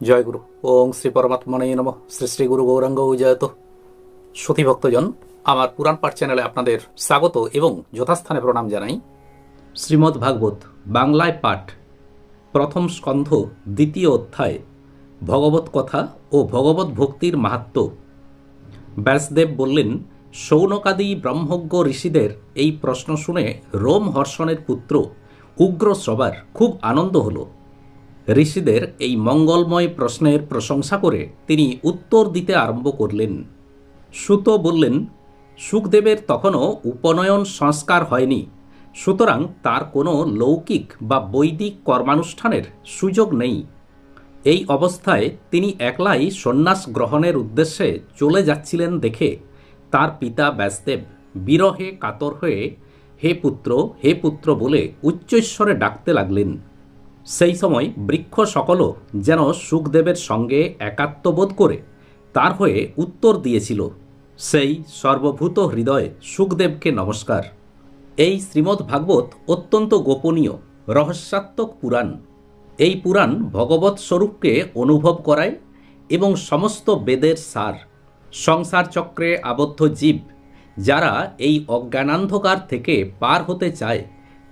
জয় গুরু। ওং শ্রী পরমাত্মনে নম। শ্রী শ্রী গুরু গৌরাঙ্গ জয়ত সতী ভক্তজন, আমার পুরাণ পাঠ চ্যানেলে আপনাদের স্বাগত এবং যথাস্থানে প্রণাম জানাই। শ্রীমদ্ ভাগবত বাংলায় পাঠ, প্রথম স্কন্ধ, দ্বিতীয় অধ্যায়, ভগবত কথা ও ভগবত ভক্তির মাহাত্ম্য ব্যাসদেব বললেন সৌনকাদি ব্রহ্মজ্ঞ ঋষিদের এই প্রশ্ন শুনে রোম হর্ষণের পুত্র উগ্র সবার খুব আনন্দ হলো। ঋষিদের এই মঙ্গলময় প্রশ্নের প্রশংসা করে তিনি উত্তর দিতে আরম্ভ করলেন। সুত বললেন, সুখদেবের তখনও উপনয়ন সংস্কার হয়নি। সুতরাং তার কোনো লৌকিক বা বৈদিক কর্মানুষ্ঠানের সুযোগ নেই। এই অবস্থায় তিনি একলাই সন্ন্যাস গ্রহণের উদ্দেশ্যে চলে যাচ্ছিলেন দেখে তার পিতা ব্যাসদেব বিরহে কাতর হয়ে, হে পুত্র হে পুত্র বলে উচ্চৈস্বরে ডাকতে লাগলেন। সেই সময় বৃক্ষ সকলও যেন সুখদেবের সঙ্গে একাত্মবোধ করে তার হয়ে উত্তর দিয়েছিল সেই সর্বভূত হৃদয় সুখদেবকে নমস্কার। এই শ্রীমদ্ ভাগবত অত্যন্ত গোপনীয় রহস্যাত্মক পুরাণ। এই পুরাণ ভগবত স্বরূপকে অনুভব করায় এবং সমস্ত বেদের সার সংসার চক্রে আবদ্ধ জীব যারা এই অজ্ঞানান্ধকার থেকে পার হতে চায়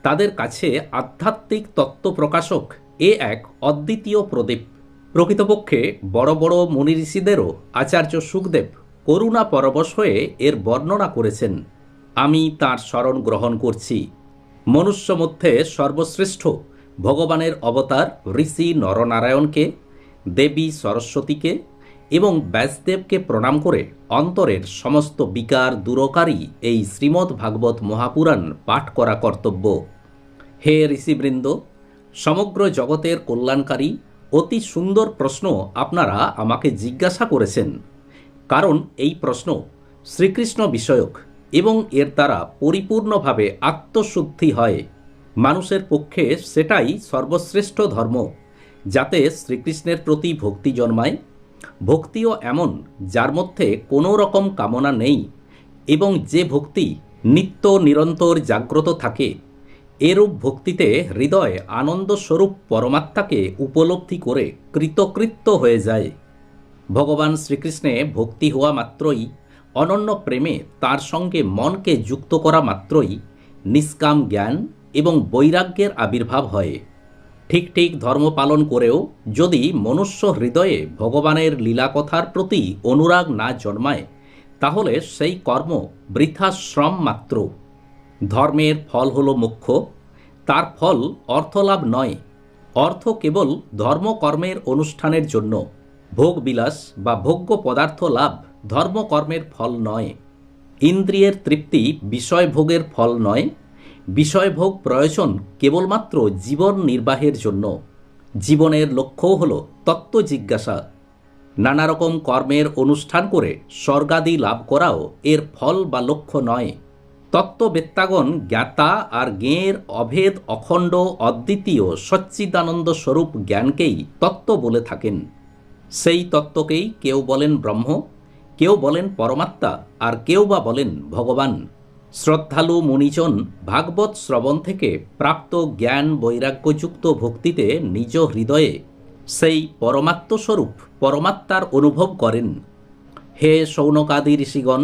তাদের কাছে আধ্যাত্মিক তত্ত্ব প্রকাশক এ এক অদ্বিতীয় প্রদীপ। প্রকৃতপক্ষে বড় বড় মুনি ঋষিদেরও আচার্য সুখদেব করুণা পরবশ হয়ে এর বর্ণনা করেছেন। আমি তার স্মরণ গ্রহণ করছি। মনুষ্য মধ্যে সর্বশ্রেষ্ঠ ভগবানের অবতার ঋষি নরনারায়ণকে, দেবী সরস্বতীকে এবং ব্যাসদেবকে প্রণাম করে অন্তরের সমস্ত বিকার দূরকারী এই শ্রীমদ্ ভাগবত মহাপুরাণ পাঠ করা কর্তব্য। হে ঋষিবৃন্দ, সমগ্র জগতের কল্যাণকারী, অতি সুন্দর প্রশ্ন আপনারা আমাকে জিজ্ঞাসা করেছেন। কারণ এই প্রশ্ন শ্রীকৃষ্ণ বিষয়ক এবং এর দ্বারা পরিপূর্ণভাবে আত্মশুদ্ধি হয়। মানুষের পক্ষে সেটাই সর্বশ্রেষ্ঠ ধর্ম, যাতে শ্রীকৃষ্ণের প্রতি ভক্তি জন্মায়। ভক্তিও এমন, যার মধ্যে কোনো রকম কামনা নেই এবং যে ভক্তি নিত্য নিরন্তর জাগ্রত থাকে এরূপ ভক্তিতে হৃদয় আনন্দস্বরূপ পরমাত্মাকে উপলব্ধি করে কৃতকৃত্য হয়ে যায়। ভগবান শ্রীকৃষ্ণে ভক্তি হওয়া মাত্রই, অনন্য প্রেমে তার সঙ্গে মনকে যুক্ত করা মাত্রই নিষ্কাম জ্ঞান এবং বৈরাগ্যের আবির্ভাব হয়। ঠিক ঠিক ধর্ম পালন করেও যদি মনুষ্য হৃদয়ে ভগবানের লীলাকথার প্রতি অনুরাগ না জন্মায়, তাহলে সেই কর্ম বৃথা শ্রম মাত্র। ধর্মের ফল হল মুখ্য, তার ফল অর্থলাভ নয়। অর্থ কেবল ধর্মকর্মের অনুষ্ঠানের জন্য। ভোগবিলাস বা ভোগ্য পদার্থ লাভ ধর্মকর্মের ফল নয়। ইন্দ্রিয়ের তৃপ্তি বিষয়ভোগের ফল নয়। বিষয়ভোগ প্রয়োজন কেবলমাত্র জীবন নির্বাহের জন্য। জীবনের লক্ষ্য হল তত্ত্ব জিজ্ঞাসা। নানারকম কর্মের অনুষ্ঠান করে স্বর্গাদি লাভ করাও এর ফল বা লক্ষ্য নয়। তত্ত্ববেত্তাগণ জ্ঞাতা আর জ্ঞের অভেদ অখণ্ড অদ্বিতীয় সচ্চিদানন্দ স্বরূপ জ্ঞানকেই তত্ত্ব বলে থাকেন। সেই তত্ত্বকেই কেউ বলেন ব্রহ্ম, কেউ বলেন পরমাত্মা, আর কেউ বা বলেন ভগবান। শ্রদ্ধালু মুনিজন ভাগবত শ্রবণ থেকে প্রাপ্ত জ্ঞান বৈরাগ্যযুক্ত ভক্তিতে নিজ হৃদয়ে সেই পরমাত্মস্বরূপ পরমাত্মার অনুভব করেন। হে সৌনকাদি ঋষিগণ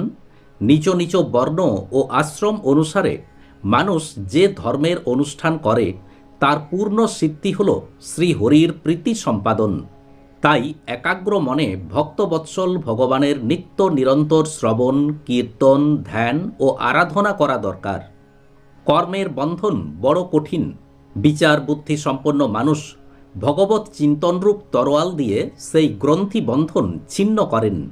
নিজ নিজ বর্ণ ও আশ্রম অনুসারে মানুষ যে ধর্মের অনুষ্ঠান করে, তার পূর্ণ সিদ্ধি হল শ্রীহরির প্রীতি সম্পাদন। তাই একাগ্র মনে ভক্তবৎসল ভগবানের নিত্য নিরন্তর শ্রবণ, কীর্তন, ধ্যান ও আরাধনা করা দরকার। কর্মের বন্ধন বড় কঠিন। বিচার বুদ্ধি সম্পন্ন মানুষ ভগবত চিন্তনরূপ তরোয়াল দিয়ে সেই গ্রন্থি বন্ধন ছিন্ন করেন।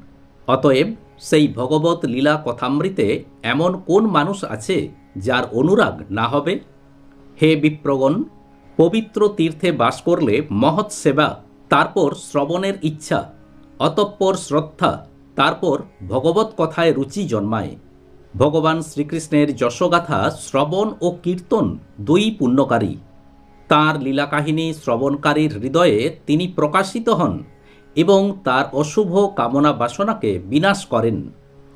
অতএব সেই ভগবত লীলা কথামৃতে এমন কোন মানুষ আছে যার অনুরাগ না হবে? হে বিপ্রগণ, পবিত্র তীর্থে বাস করলে মহৎ সেবা, তারপর শ্রবণের ইচ্ছা, অতঃপর শ্রদ্ধা, তারপর ভগবত কথায় রুচি জন্মায়। ভগবান শ্রীকৃষ্ণের যশগাথা, শ্রবণ ও কীর্তন দুই পুণ্যকারী। তাঁর লীলাকাহিনী শ্রবণকারীর হৃদয়ে তিনি প্রকাশিত হন। এবং তার অশুভ কামনা বাসনাকে বিনাশ করেন,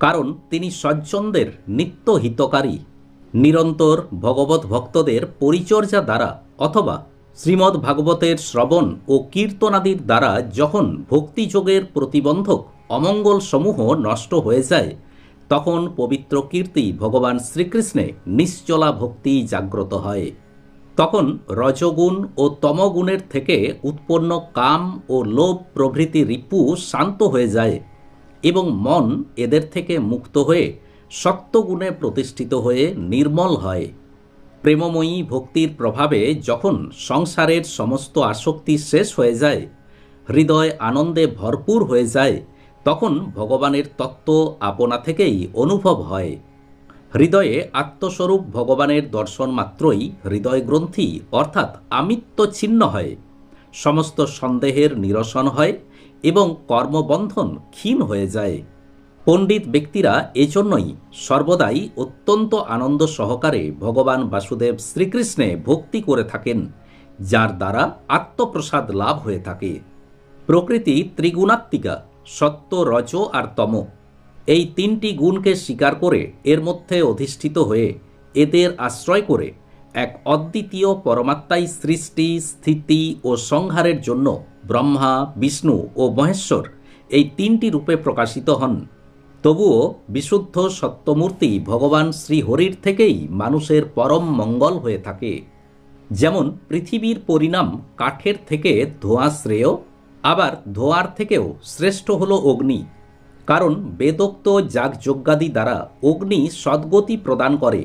কারণ তিনি সজ্জনদের নিত্য হিতকারী। নিরন্তর ভগবত ভক্তদের পরিচর্যা দ্বারা অথবা শ্রীমদ্ ভাগবতের শ্রবণ ও কীর্তনাদির দ্বারা যখন ভক্তিযোগের প্রতিবন্ধক অমঙ্গল সমূহ নষ্ট হয়ে যায়, তখন পবিত্র কীর্তি ভগবান শ্রীকৃষ্ণে নিশ্চলা ভক্তি জাগ্রত হয়। তখন রজগুণ ও তমগুণের থেকে উৎপন্ন কাম ও লোভ প্রভৃতি রিপু শান্ত হয়ে যায় এবং মন এদের থেকে মুক্ত হয়ে সত্যগুণে প্রতিষ্ঠিত হয়ে নির্মল হয়। প্রেমময়ী ভক্তির প্রভাবে যখন সংসারের সমস্ত আসক্তি শেষ হয়ে যায়, হৃদয় আনন্দে ভরপুর হয়ে যায়, তখন ভগবানের তত্ত্ব আপনা থেকেই অনুভব হয়। হৃদয়ে আত্মস্বরূপ ভগবানের দর্শন মাত্রই হৃদয় গ্রন্থি অর্থাৎ আমিত্ব ছিন্ন হয়। সমস্ত সন্দেহের নিরসন হয় এবং কর্মবন্ধন ক্ষীণ হয়ে যায়। পণ্ডিত ব্যক্তিরা এজন্যই সর্বদাই অত্যন্ত আনন্দ সহকারে ভগবান বাসুদেব শ্রীকৃষ্ণে ভক্তি করে থাকেন, যার দ্বারা আত্মপ্রসাদ লাভ হয়ে থাকে। প্রকৃতি ত্রিগুণাত্মিকা সত্য রজ আর তম। এই তিনটি গুণকে স্বীকার করে এর মধ্যে অধিষ্ঠিত হয়ে এদের আশ্রয় করে এক অদ্বিতীয় পরমাত্মাই সৃষ্টি, স্থিতি ও সংহারের জন্য ব্রহ্মা, বিষ্ণু ও মহেশ্বর এই তিনটি রূপে প্রকাশিত হন। তবুও বিশুদ্ধ সত্যমূর্তি ভগবান শ্রীহরির থেকেই মানুষের পরম মঙ্গল হয়ে থাকে। যেমন পৃথিবীর পরিণাম কাঠের থেকে ধোঁয়া শ্রেয়, আবার ধোঁয়ার থেকেও শ্রেষ্ঠ হল অগ্নি। কারণ বেদোক্ত যাগযজ্ঞাদি দ্বারা অগ্নি সদ্গতি প্রদান করে।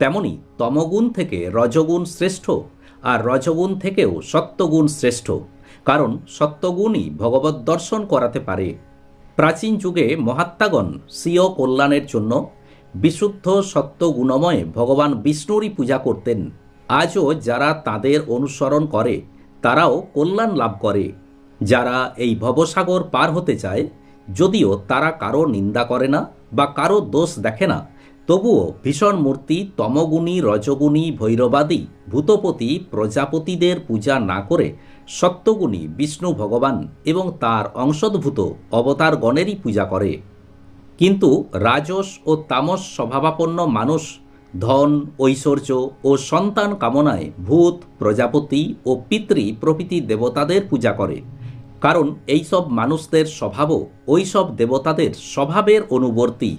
তেমনি তমগুণ থেকে রজগুণ শ্রেষ্ঠ আর রজগুণ থেকেও সত্যগুণ শ্রেষ্ঠ, কারণ সত্যগুণই ভগবত দর্শন করাতে পারে। প্রাচীন যুগে মহাত্মাগণ স্বীয় কল্যাণের জন্য বিশুদ্ধ সত্য গুণময় ভগবান বিষ্ণুরই পূজা করতেন। আজও যারা তাদের অনুসরণ করে, তারাও কল্যাণ লাভ করে। যারা এই ভবসাগর পার হতে চায় যদিও তারা কারও নিন্দা করে না বা কারও দোষ দেখে না, তবুও ভীষণ মূর্তি তমগুণী, রজগুণী, ভৈরবাদী, ভূতপতি, প্রজাপতিদের পূজা না করে সত্যগুণী বিষ্ণু ভগবান এবং তার অংশদ্ভূত অবতারগণেরই পূজা করে। কিন্তু রাজস ও তামস স্বভাবাপন্ন মানুষ ধন, ঐশ্বর্য ও সন্তান কামনায় ভূত, প্রজাপতি ও পিতৃ প্রভৃতি দেবতাদের পূজা করে। কারণ এইসব মানুষদের স্বভাবও ওইসব দেবতাদের স্বভাবের অনুবর্তী।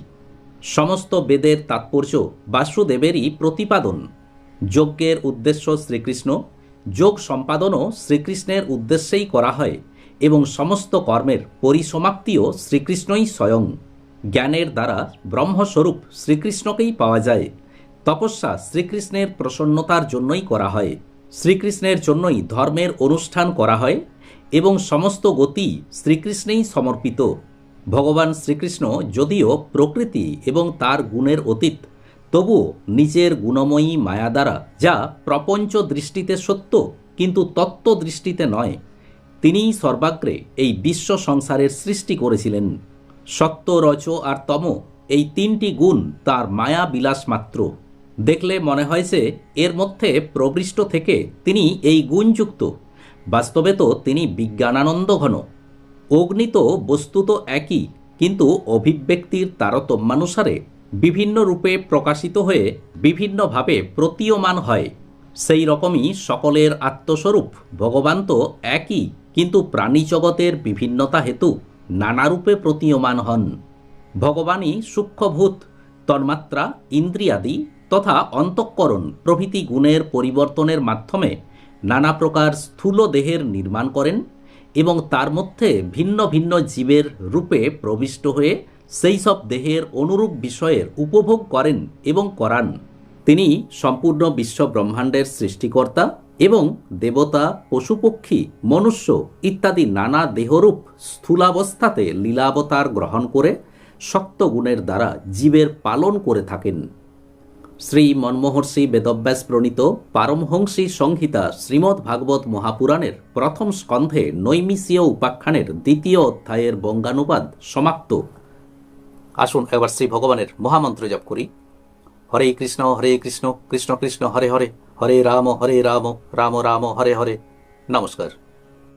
সমস্ত বেদের তাৎপর্য বাসুদেবেরই প্রতিপাদন। যজ্ঞের উদ্দেশ্য শ্রীকৃষ্ণ, যোগ সম্পাদনও শ্রীকৃষ্ণের উদ্দেশ্যেই করা হয় এবং সমস্ত কর্মের পরিসমাপ্তিও শ্রীকৃষ্ণই স্বয়ং। জ্ঞানের দ্বারা ব্রহ্মস্বরূপ শ্রীকৃষ্ণকেই পাওয়া যায়। তপস্যা শ্রীকৃষ্ণের প্রসন্নতার জন্যই করা হয়। শ্রীকৃষ্ণের জন্যই ধর্মের অনুষ্ঠান করা হয়। এবং সমস্ত গতি শ্রীকৃষ্ণেই সমর্পিত। ভগবান শ্রীকৃষ্ণ যদিও প্রকৃতি এবং তার গুণের অতীত, তবুও নিজের গুণময়ী মায়া দ্বারা, যা প্রপঞ্চ দৃষ্টিতে সত্য কিন্তু তত্ত্ব দৃষ্টিতে নয়, তিনিই সর্বাগ্রে এই বিশ্ব সংসারের সৃষ্টি করেছিলেন। সত্য, রচ আর তম এই তিনটি গুণ তার মায়া বিলাস মাত্র। দেখলে মনে হয় যে এর মধ্যে প্রবৃষ্ট থেকে তিনি এই গুণযুক্ত বাস্তবে তো তিনি বিজ্ঞানানন্দ ঘন। অগ্নি তো বস্তুত একই, কিন্তু অভিব্যক্তির তারতম্যানুসারে বিভিন্ন রূপে প্রকাশিত হয়ে বিভিন্নভাবে প্রতীয়মান হয়। সেই রকমই সকলের আত্মস্বরূপ, ভগবান তো একই, কিন্তু প্রাণী জগতের বিভিন্নতা হেতু নানা রূপে প্রতীয়মান হন। ভগবানই সূক্ষ্মভূত, তন্মাত্রা ইন্দ্রিয়াদি তথা অন্তঃকরণ প্রভৃতি গুণের পরিবর্তনের মাধ্যমে নানা প্রকার স্থূল দেহের নির্মাণ করেন এবং তার মধ্যে ভিন্ন ভিন্ন জীবের রূপে প্রবিষ্ট হয়ে সেই সব দেহের অনুরূপ বিষয়ের উপভোগ করেন এবং করান। তিনি সম্পূর্ণ বিশ্ব ব্রহ্মাণ্ডের সৃষ্টিকর্তা এবং দেবতা, পশুপক্ষী, মনুষ্য ইত্যাদি নানা দেহরূপ স্থূলাবস্থাতে লীলাবতার গ্রহণ করে শক্ত গুণের দ্বারা জীবের পালন করে থাকেন। শ্রী মনমোহর্ষি বেদব্যাস প্রণীত পারমহংসী সংহিতা শ্রীমদ্ ভাগবত মহাপুরাণের প্রথম স্কন্ধে নৈমিষীয় উপাখ্যানের দ্বিতীয় অধ্যায়ের বঙ্গানুবাদ সমাপ্ত। আসুন এবার শ্রী ভগবানের মহামন্ত্র জপ করি। হরে কৃষ্ণ হরে কৃষ্ণ কৃষ্ণ কৃষ্ণ, হরে হরে হরে রাম হরে রাম রাম রাম, হরে হরে। নমস্কার।